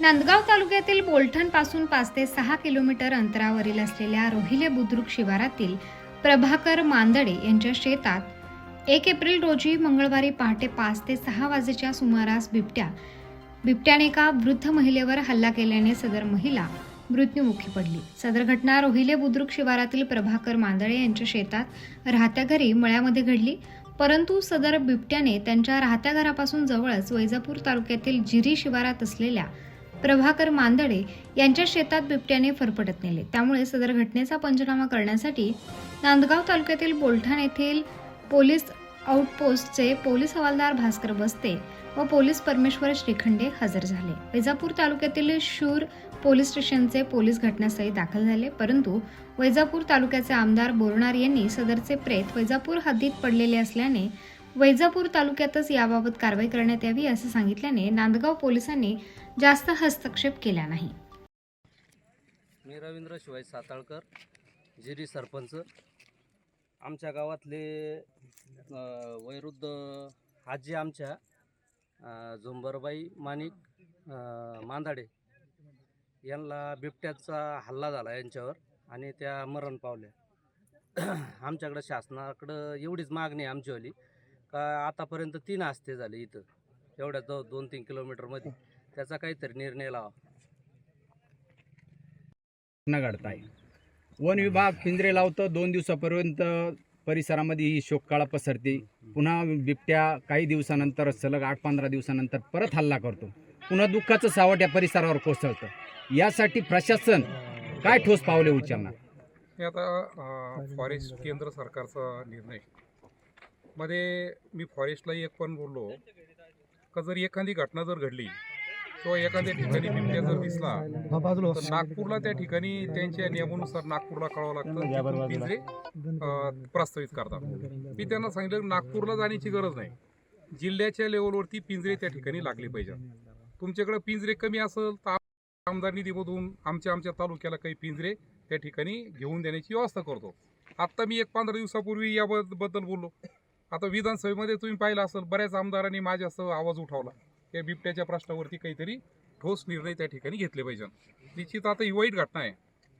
नांदगाव तालुक्यातील बोलठणपासून पाच ते सहा किलोमीटर अंतरावरील असलेल्या रोहिले बुद्रुक शिवारातील प्रभाकर मांदडे यांच्या शेतात एक एप्रिल रोजी मंगळवारी पहाटे पाच ते सहा वाजेच्या सुमारास बिबट्या बिबट्याने एका वृद्ध महिलेवर हल्ला केल्याने सदर महिला मृत्युमुखी पडली. सदर घटना रोहिले बुद्रुक शिवारातील प्रभाकर मांदळे यांच्या शेतात राहत्या घरी मळ्यामध्ये घडली. परंतु सदर बिबट्याने त्यांच्या राहत्या घरापासून जवळच वैजापूर तालुक्यातील जिरी शिवारात असलेल्या प्रभाकर मांदडे यांच्या शेतात बिबट्याने फरफटत नेले. त्यामुळे सदर घटनेचा पंचनामा करण्यासाठी नांदगाव तालुक्यातील बोलठाण येथील पोलीस आउटपोस्टचे पोलीस हवालदार भास्कर बस्ते व पोलीस परमेश्वर श्रीखंडे हजर झाले. वैजापूर तालुक्यातील शूर पोलीस स्टेशनचे पोलीस घटनास्थळी दाखल झाले परंतु वैजापूर तालुक्याचे आमदार बोरणार यांनी सदरचे प्रेत वैजापूर हद्दीत पडलेले असल्याने वैजापूर तालुक्यातच याबाबत कारवाई करण्यात यावी असे सांगितल्याने नांदगाव पोलिसांनी जास्त हस्तक्षेप केला नाही. मी रवींद्र शिवाय साताळकर जिरी सरपंच. आमच्या गावातले वैरुद्ध आजी आमच्या झुंबरबाई माणिक मांदाडे यांना बिबट्याचा हल्ला झाला यांच्यावर आणि त्या मरण पावल्या. आमच्याकडं शासनाकडं एवढीच मागणी आहे आमचीवाली का आतापर्यंत तीन हस्ते झाले इथं. एवढ्या दोन तीन किलोमीटरमध्ये. त्याचा काहीतरी निर्णय लावा. घटना घडताय. वन विभाग पिंजरे लावतं दोन दिवसापर्यंत परिसरामध्ये ही शोककाळा पसरते. पुन्हा बिबट्या काही दिवसानंतर सलग आठ पंधरा दिवसानंतर परत हल्ला करतो. पुन्हा दुःखाचं सावट या परिसरावर कोसळतं. यासाठी प्रशासन काय ठोस पावले उचलणार? हे आता फॉरेस्ट केंद्र सरकारचा निर्णय. मध्ये मी फॉरेस्टला एक पण बोललो. का जर एखादी घटना जर घडली किंवा एखाद्या ठिकाणी बिबट्या जर दिसला तर नागपूरला त्या ठिकाणी त्यांच्या नियमानुसार नागपूरला कळावं लागतं. पिंजरे प्रस्तावित करतात. मी त्यांना सांगितलं नागपूरला जाण्याची गरज नाही. जिल्ह्याच्या लेवलवरती पिंजरे त्या ठिकाणी लागले पाहिजे तुमच्याकडे पिंजरे कमी असेल तर आमदार निधीमधून आमच्या आमच्या तालुक्याला काही पिंजरे त्या ठिकाणी घेऊन देण्याची व्यवस्था करतो. आत्ता मी एक पंधरा दिवसापूर्वी याबद्दल बोललो. आता विधानसभेमध्ये तुम्ही पाहिलं असेल बऱ्याच आमदारांनी माझ्यासह आवाज उठवला. या बिबट्याच्या प्रश्नावरती काहीतरी ठोस निर्णय त्या ठिकाणी घेतले पाहिजे. निश्चित आता ही वाईट घटना आहे.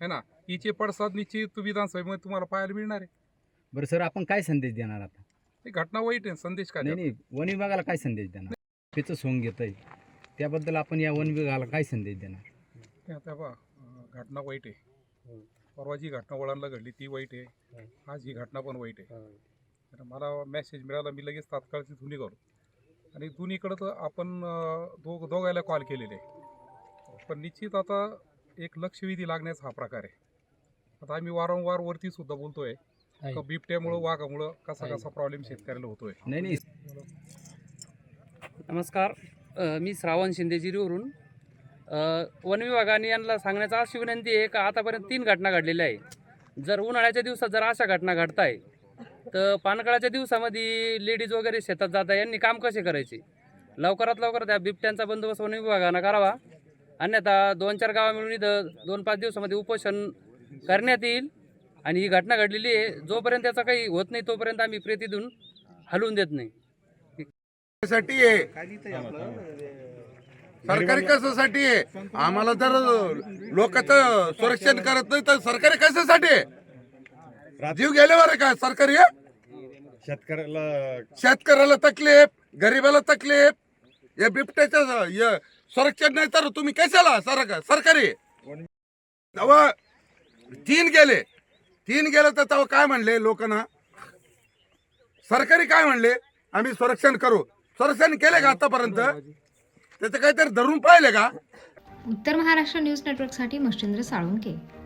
है ना? हिचे पडसाद निश्चित विधानसभेमध्ये तुम्हाला पाहायला मिळणार आहे. बरं सर आपण काय संदेश देणार आता? ही घटना वाईट आहे. संदेश काय नाही नाही. वन विभागाला काय संदेश देणार? त्याचं सोंग घेत आहे त्याबद्दल आपण या वन विभागाला काय संदेश देणार? ते आता घटना वाईट आहे. परवा जी घटना वळणला घडली ती वाईट आहे. आज ही घटना पण वाईट आहे. तर मला मेसेज मिळाला मी लगेच तात्काळ तिथून निघालो आणि दोन्हीकडं तर आपण दोघ दोघायला कॉल केलेले. आहे पण निश्चित आता एक लक्षवेधी लागण्याचा हा प्रकार आहे. आता आम्ही वारंवार वरती सुद्धा बोलतोय का बिबट्यामुळं वाघामुळं कसा कसा प्रॉब्लेम शेतकऱ्याला होतोय? नाही नाही. नमस्कार. मी श्रावण शिंदे जिरीवरून. अ, वन विभागाने यांना सांगण्याचा अशी विनंती आहे का आतापर्यंत तीन घटना घडलेल्या आहे जर उन्हाळ्याच्या दिवसात जर अशा घटना घडताय तर पानकाळाच्या दिवसामध्ये लेडीज वगैरे शेतात जाता यांनी काम कसे करायचे? लवकरात लवकर त्या बिबट्यांचा बंदोबस्त वन विभागानं करावा. अन्यथा दोन चार गावा मिळून इथं दोन पाच दिवसामध्ये उपोषण करण्यात येईल. आणि ही घटना घडलेली आहे. जोपर्यंत त्याचा काही होत नाही तोपर्यंत आम्ही प्रेतीतून हलवून देत नाही. साठी सरकारी कशासाठी आहे? आम्हाला जर लोकांचं संरक्षण करत नाही तर सरकारी कशासाठी आहे? जीव गेल्यावर आहे का सरकारी? शेतकऱ्याला शेतकऱ्याला तकलीफ गरीबाला तकलीफ. या बिबट्याच्या य- संरक्षण नाही तर तुम्ही कशाला? सरकार सरकारी तेव्हा तीन गेले. तीन गेले तर तेव्हा काय म्हणले लोकांना? सरकारी काय म्हणले? आम्ही संरक्षण करू. संरक्षण केले का आतापर्यंत? त्याचं काहीतरी धरून पाहिले का? उत्तर महाराष्ट्र न्यूज नेटवर्कसाठी मच्छिंद्र साळुंके.